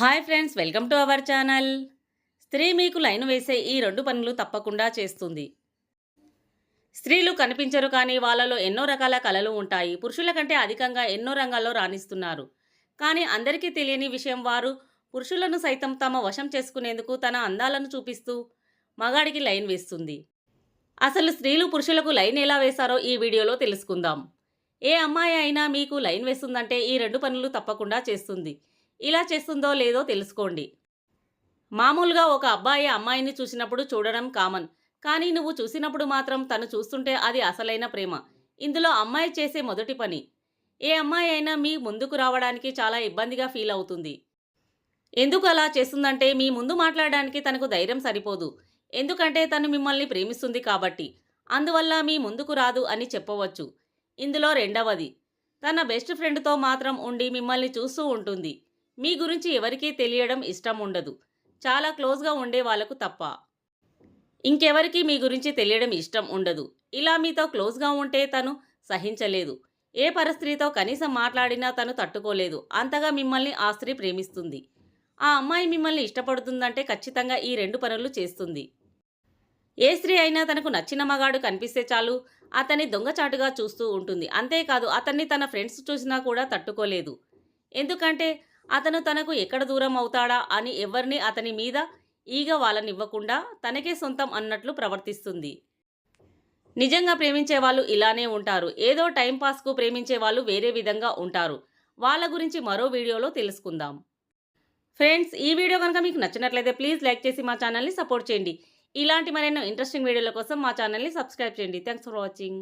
Hi friends welcome to our channel. స్త్రీ మీకు line వేసే ఈ రెండు పనులు తప్పకుండా చేస్తుంది. స్త్రీలు కనిపించరు కానీ వాళ్ళలో ఎన్నో రకాల కళలు ఉంటాయి. పురుషుల కంటే అధికంగా ఎన్నో రంగాల్లో రాణిస్తున్నారు. కానీ అందరికీ తెలియని విషయం వారు పురుషులను సైతం తమ వశం చేసుకునేందుకు తన అందాలను చూపిస్తూ మగాడికి లైన్ వేస్తుంది. అసలు స్త్రీలు పురుషులకు లైన్ ఎలా వేశారో ఈ వీడియోలో తెలుసుకుందాం. ఏ అమ్మాయి అయినా మీకు లైన్ వేస్తుందంటే ఈ రెండు పనులు తప్పకుండా చేస్తుంది. ఇలా చేస్తుందో లేదో తెలుసుకోండి. మామూలుగా ఒక అబ్బాయి అమ్మాయిని చూసినప్పుడు చూడడం కామన్. కానీ నువ్వు చూసినప్పుడు మాత్రం తను చూస్తుంటే అది అసలైన ప్రేమ. ఇందులో అమ్మాయి చేసే మొదటి పని. ఏ అమ్మాయి అయినా మీ ముందుకు రావడానికి చాలా ఇబ్బందిగా ఫీల్ అవుతుంది. ఎందుకు అలా చేస్తుందంటే మీ ముందు మాట్లాడడానికి తనకు ధైర్యం సరిపోదు. ఎందుకంటే తను మిమ్మల్ని ప్రేమిస్తుంది కాబట్టి. అందువల్ల మీ ముందుకు రాదు అని చెప్పవచ్చు. ఇందులో రెండవది. తన బెస్ట్ ఫ్రెండ్తో మాత్రం ఉండి మిమ్మల్ని చూస్తూ ఉంటుంది. మీ గురించి ఎవరికీ తెలియడం ఇష్టం ఉండదు. చాలా క్లోజ్గా ఉండే వాళ్ళకు తప్ప. ఇంకెవరికి మీ గురించి తెలియడం ఇష్టం ఉండదు. ఇలా మీతో క్లోజ్గా ఉంటే తను సహించలేదు. ఏ పరిస్థితితో కనీసం మాట్లాడినా తను తట్టుకోలేదు. అంతగా మిమ్మల్ని ఆ స్త్రీ ప్రేమిస్తుంది. ఆ అమ్మాయి మిమ్మల్ని ఇష్టపడుతుందంటే ఖచ్చితంగా ఈ రెండు పనులు చేస్తుంది. ఏ స్త్రీ అయినా తనకు నచ్చిన మగాడు కనిపిస్తే చాలు. అతన్ని దొంగచాటుగా చూస్తూ ఉంటుంది. అంతేకాదు అతన్ని తన ఫ్రెండ్స్ చూసినా కూడా తట్టుకోలేదు. ఎందుకంటే అతను తనకు ఎక్కడ దూరం అవుతాడా అని ఎవరిని అతని మీద ఈగ వాళ్ళనివ్వకుండా తనకే సొంతం అన్నట్లు ప్రవర్తిస్తుంది. నిజంగా ప్రేమించే వాళ్ళు ఇలానే ఉంటారు. ఏదో టైంపాస్కు ప్రేమించే వాళ్ళు వేరే విధంగా ఉంటారు. వాళ్ళ గురించి మరో వీడియోలో తెలుసుకుందాం. ఫ్రెండ్స్ ఈ వీడియో కనుక మీకు నచ్చినట్లయితే ప్లీజ్ లైక్ చేసి మా ఛానల్ని సపోర్ట్ చేయండి. ఇలాంటి మరెన్నో ఇంట్రెస్టింగ్ వీడియోల కోసం మా ఛానల్ని సబ్స్క్రైబ్ చేయండి. Thanks for watching.